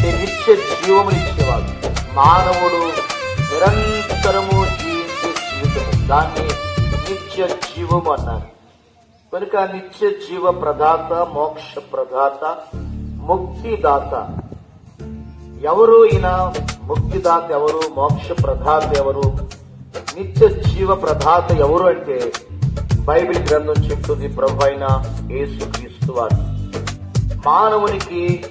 అంటే నిత్య జీవమునిచ్చేవాడు మానవుడు నిరంతరము జీవించే జీవితము. దాన్ని నిత్య జీవము అన్నారు. కనుక నిత్య జీవ ప్రదాత మోక్ష ప్రదాత ముక్తిదాత ఎవరు ఈయన? ముక్తిదాత ఎవరు? మోక్ష ప్రదాత ఎవరు? నిత్య జీవ ప్రదాత ఎవరు అంటే బైబిల్ గ్రంథం చెప్తుంది ప్రభు అయిన యేసుక్రీస్తు వారు. మానవునికి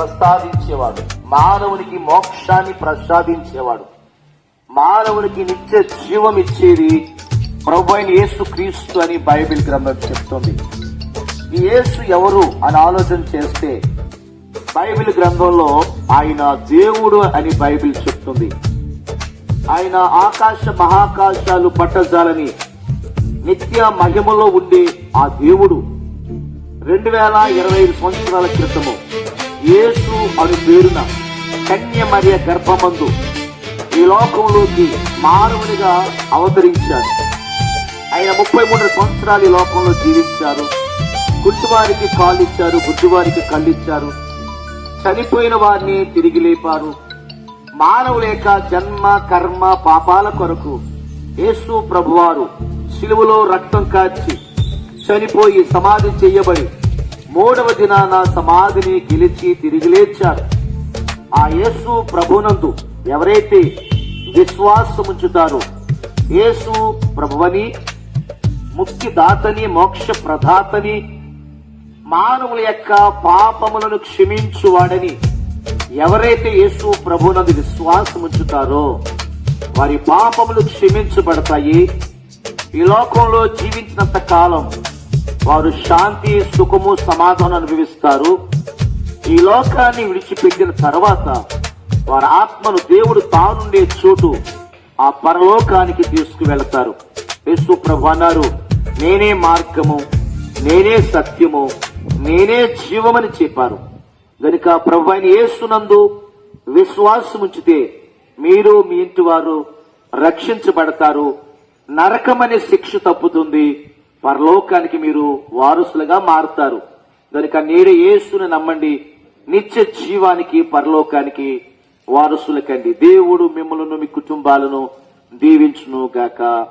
ప్రసాదించేవాడు. మానవునికి మోక్షాన్ని ప్రసాదించేవాడు. మానవునికి నిత్య జీవం ఇచ్చేది ప్రభు అయిన యేసు క్రీస్తు అని బైబిల్ గ్రంథం చెప్తుంది. ఈ యేసు ఎవరు అని ఆలోచన చేస్తే బైబిల్ గ్రంథంలో ఆయన దేవుడు అని బైబిల్ చెప్తుంది. ఆయన ఆకాశ మహాకాశాలు పట్టజాలని నిత్య మహిమలో ఉండే ఆ దేవుడు. రెండు వేల ఇరవై ఐదు సంవత్సరాల క్రితము యేసు అను పేరున కన్యమరియ గర్భమందు ఈ లోకంలోకి మానవునిగా అవతరించాడు. ఆయన ముప్పై మూడు సంవత్సరాలు ఈ లోకంలో జీవించారు. గుడ్డివారికి కాళ్ళు ఇచ్చారు గుడ్డివారికి కళ్ళు ఇచ్చారు చనిపోయిన వారిని తిరిగి లేపారు. మానవుల యొక్క జన్మ కర్మ పాపాల కొరకు యేసు ప్రభువారు శిలువలో రక్తం కాచి చనిపోయి సమాధి చేయబడి మూడవ దినాన సమాధిని గెలిచి తిరిగి లేచారు ఆ యేసు ప్రభునందు ఎవరైతే విశ్వాసముంచుతారో యేసు ప్రభువని ముక్తిదాతని మోక్ష ప్రదాతని మానవుల యొక్క పాపములను క్షమించువాడని ఎవరైతే యేసు ప్రభునందు విశ్వాసం ఉంచుతారో వారి పాపములు క్షమించబడతాయి. ఈ లోకంలో జీవించినంత కాలం వారు శాంతి సుఖము సమాధానం అనుభవిస్తారు. ఈ లోకాన్ని విడిచిపెట్టిన తర్వాత వారి ఆత్మను దేవుడు తానుండే చోటు ఆ పరలోకానికి తీసుకువెళతారు. యేసు ప్రభు అన్నారు నేనే మార్గము నేనే సత్యము నేనే జీవమని చెప్పారు. గనుక ప్రభు ఆయన యేసునందు విశ్వాసం ఉంచితే మీరు మీ ఇంటి వారు రక్షించబడతారు. నరకమనే శిక్ష తప్పుతుంది. పరలోకానికి మీరు వారసులుగా మారుతారు. కనుక నేడు యేసుని నమ్మండి. నిత్య జీవానికి పరలోకానికి వారసులకండి. దేవుడు మిమ్మలను మీ కుటుంబాలను దీవించును గాక